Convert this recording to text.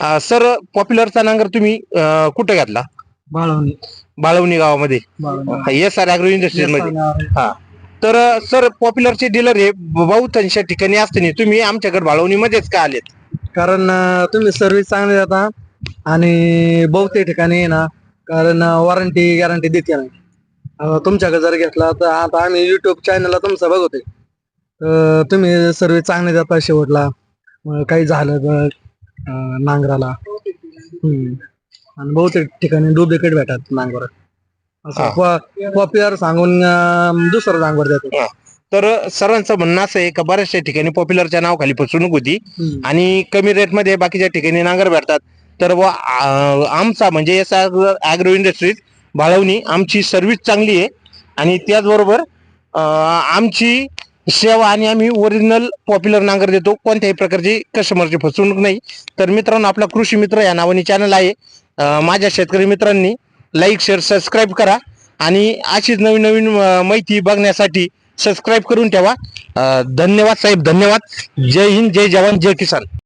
अं, sir पॉप्युलरचा नांगर तुम्ही अं, कुठे घातला? बाळवणी. बाळवणी गावामध्ये. एस आर अॅग्रो इंडस्ट्रीजमध्ये. हा. तर सर पॉप्युलरचे डीलर हे बहुतांश ठिकाणी असताना तुम्ही आमच्याकडे बाळवणी मध्येच का आलेत? कारण अं, तुम्ही सर्व्हिस चांगली देता आणि बहुतेक ठिकाणी आहे ना कारण वॉरंटी गॅरंटी देते नाही अं, तुमच्याकडे जर घेतला तर आता आम्ही युट्यूब चॅनलला तुमचं बघतोय. तर तुम्ही सर्व्हिस चांगली देता शेवटला. काही झालं तर अं, नांगराला. हम्म. आणि बहुतेक ठिकाणी डुप्लिकेट भेटतात नांगर. असं पॉप्युलर सांगून अं, दुसरं नांगर देतो. तर सरांचं म्हणणं असं आहे का बऱ्याचशा ठिकाणी पॉप्युलरच्या नावाखाली फसवणूक होती. आणि कमी रेटमध्ये बाकीच्या ठिकाणी नांगर भेटतात. तर व आ- आमचा म्हणजे एस अॅग्रो इंडस्ट्रीज बाळवणी आमची सर्व्हिस चांगली आहे. आणि त्याचबरोबर अं, आमची सेवा आणि आम्ही ओरिजिनल पॉप्युलर नांगर देतो. कोणत्याही प्रकारची कस्टमरची फसवणूक नाही. तर मित्रांनो आपला कृषी मित्र या नावाने चॅनल आहे. माझ्या शेतकरी मित्रांनी लाईक शेअर सबस्क्राईब करा. आणि अशीच नवीन नवीन माहिती बघण्यासाठी सबस्क्राईब करून ठेवा. धन्यवाद साहेब धन्यवाद. जय हिंद जय जवान जय किसान.